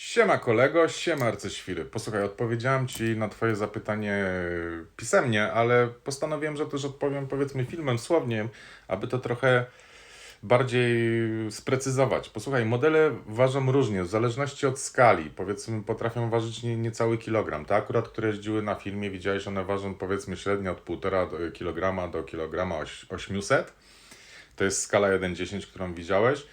Siema kolego, siema arcyświry. Posłuchaj, odpowiedziałem Ci na Twoje zapytanie pisemnie, ale postanowiłem, że też odpowiem powiedzmy filmem, słownie, aby to trochę bardziej sprecyzować. Posłuchaj, modele ważą różnie, w zależności od skali. Powiedzmy, potrafią ważyć nie, niecały kilogram. Te akurat, które jeździły na filmie, widziałeś, one ważą powiedzmy średnio od 1,5 kg do kilograma oś- 800. To jest skala 1,10, którą widziałeś.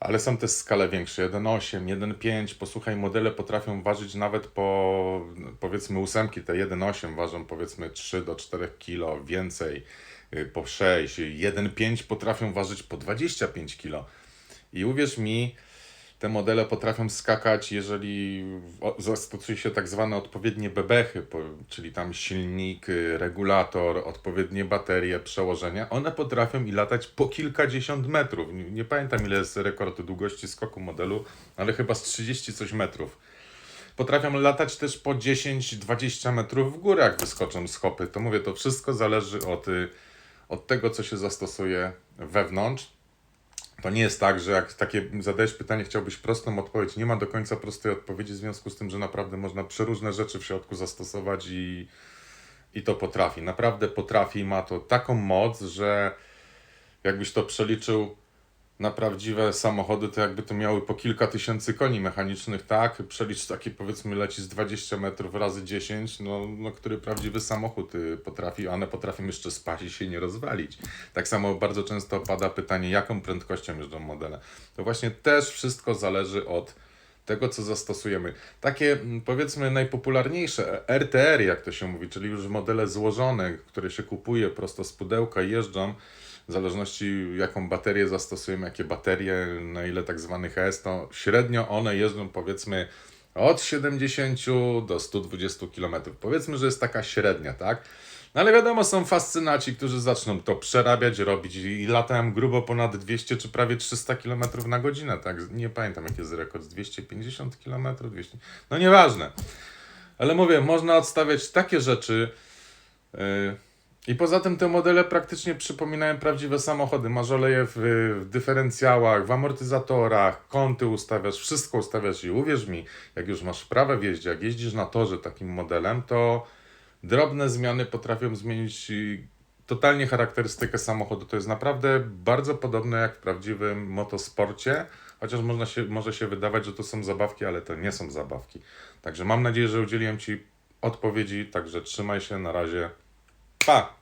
Ale są też skale większe, 1,8, 1,5. Posłuchaj, modele potrafią ważyć nawet po, powiedzmy, ósemki, te 1,8 ważą powiedzmy 3 do 4 kg więcej, y, po 6. 1,5 potrafią ważyć po 25 kg. I uwierz mi, te modele potrafią skakać, jeżeli zastosuje się tak zwane odpowiednie bebechy, czyli tam silnik, y, regulator, odpowiednie baterie, przełożenia. One potrafią i latać po kilkadziesiąt metrów. Nie, nie pamiętam ile jest rekord długości skoku modelu, ale chyba z 30 coś metrów. Potrafią latać też po 10-20 metrów w górę, jak wyskoczą z hopy. To mówię, to wszystko zależy od, y, od tego, co się zastosuje wewnątrz. To nie jest tak, że jak takie zadajesz pytanie, chciałbyś prostą odpowiedź. Nie ma do końca prostej odpowiedzi, w związku z tym, że naprawdę można przeróżne rzeczy w środku zastosować i, i to potrafi. Naprawdę potrafi, ma to taką moc, że jakbyś to przeliczył na prawdziwe samochody, to jakby to miały po kilka tysięcy koni mechanicznych, tak? Przelicz taki powiedzmy leci z 20 metrów razy 10, no, no który prawdziwy samochód y, potrafi, a one potrafią jeszcze spać i się nie rozwalić. Tak samo bardzo często pada pytanie, jaką prędkością jeżdżą modele. To właśnie też wszystko zależy od tego, co zastosujemy. Takie mm, powiedzmy najpopularniejsze RTR, jak to się mówi, czyli już modele złożone, które się kupuje prosto z pudełka jeżdżą, w zależności jaką baterię zastosujemy, jakie baterie, na ile tak zwanych ES, to średnio one jeżdżą powiedzmy od 70 do 120 km. Powiedzmy, że jest taka średnia, tak? No ale wiadomo, są fascynaci, którzy zaczną to przerabiać, robić i latają grubo ponad 200 czy prawie 300 km na godzinę, tak? Nie pamiętam jaki jest rekord, 250 km, 200... No nieważne. Ale mówię, można odstawiać takie rzeczy, yy, i poza tym te modele praktycznie przypominają prawdziwe samochody. Masz oleje w, w dyferencjałach, w amortyzatorach, kąty ustawiasz, wszystko ustawiasz i uwierz mi, jak już masz wprawę w jeździe, jak jeździsz na torze takim modelem, to drobne zmiany potrafią zmienić totalnie charakterystykę samochodu. To jest naprawdę bardzo podobne jak w prawdziwym motosporcie, chociaż można się, może się wydawać, że to są zabawki, ale to nie są zabawki. Także mam nadzieję, że udzieliłem Ci odpowiedzi, także trzymaj się, na razie. Pa!